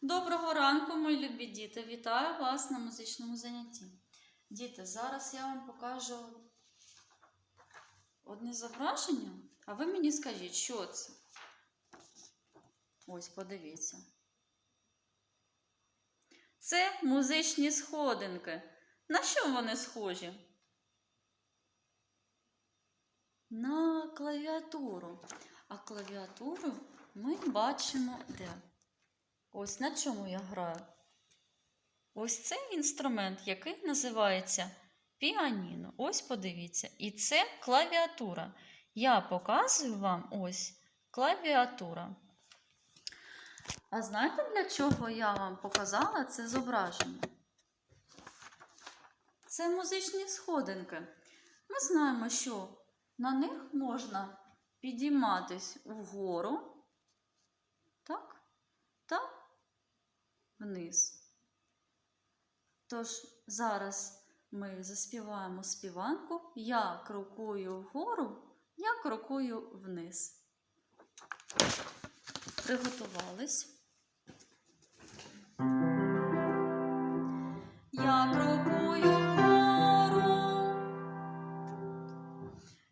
Доброго ранку, мої любі діти! Вітаю вас на музичному занятті. Діти, зараз я вам покажу одне зображення, а ви мені скажіть, що це? Ось, подивіться. Це музичні сходинки. На що вони схожі? На клавіатуру. А клавіатуру ми бачимо де? Ось на чому я граю. Ось цей інструмент, який називається піаніно. Ось подивіться. І це клавіатура. Я показую вам ось клавіатура. А знаєте, для чого я вам показала це зображення? Це музичні сходинки. Ми знаємо, що на них можна підійматись вгору, так? Вниз. Тож зараз ми заспіваємо співанку. Я крокую вгору, я крокую вниз. Приготувались. Я крокую вгору,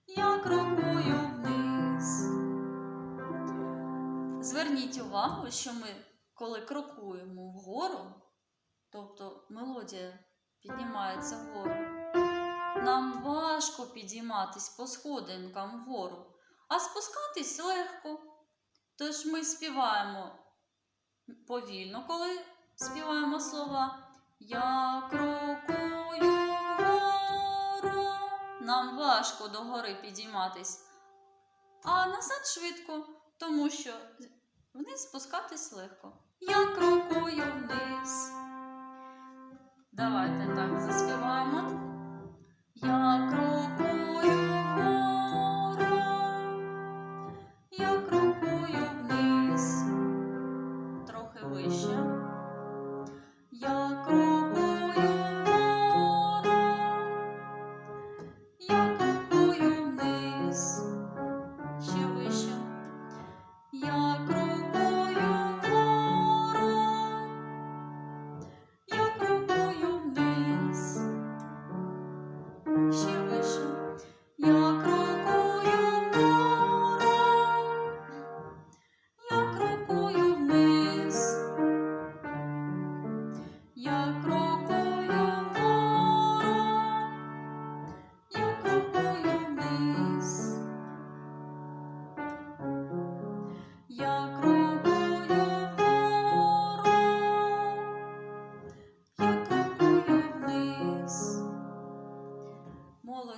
я крокую вниз. Зверніть увагу, що ми, коли крокуємо вгору, тобто мелодія піднімається вгору, нам важко підійматись по сходинкам вгору, а спускатись легко. Тож ми співаємо повільно, коли співаємо слова. Я крокую вгору. Нам важко до гори підійматись. А назад швидко, тому що вниз спускатись легко. Я крокую вниз.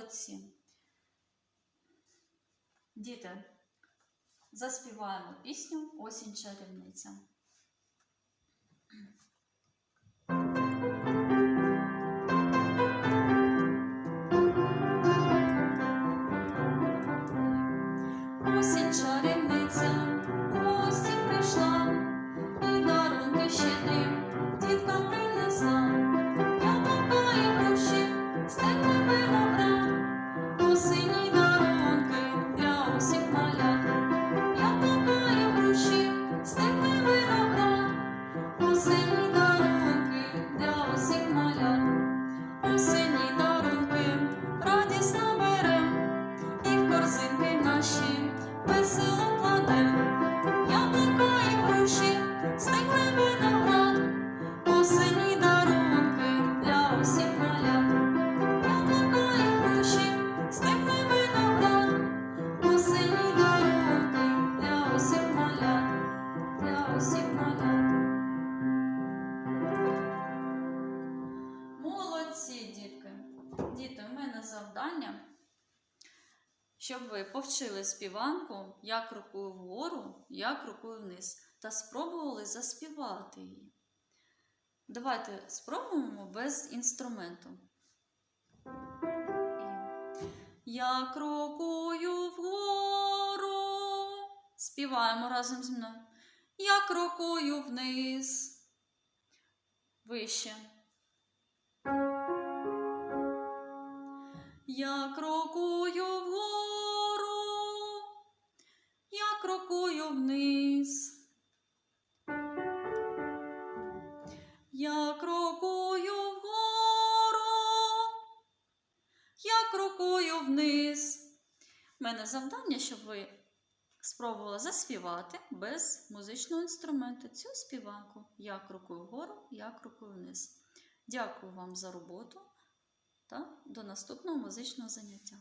Молодці. Діти, заспіваємо пісню Осінь чарівниця. Щоб ви повчили співанку Я крокую вгору, я крокую вниз та спробували заспівати її. Давайте спробуємо без інструменту. І Я крокую вгору. Співаємо разом зі мною. Я крокую вниз. Вище. Я крокую вгору, крокую вниз. я крокую вгору, я крокую вниз. У мене завдання, щоб ви спробували заспівати без музичного інструменту цю співанку. Я крокую вгору, я крокую вниз. Дякую вам за роботу та до наступного музичного заняття.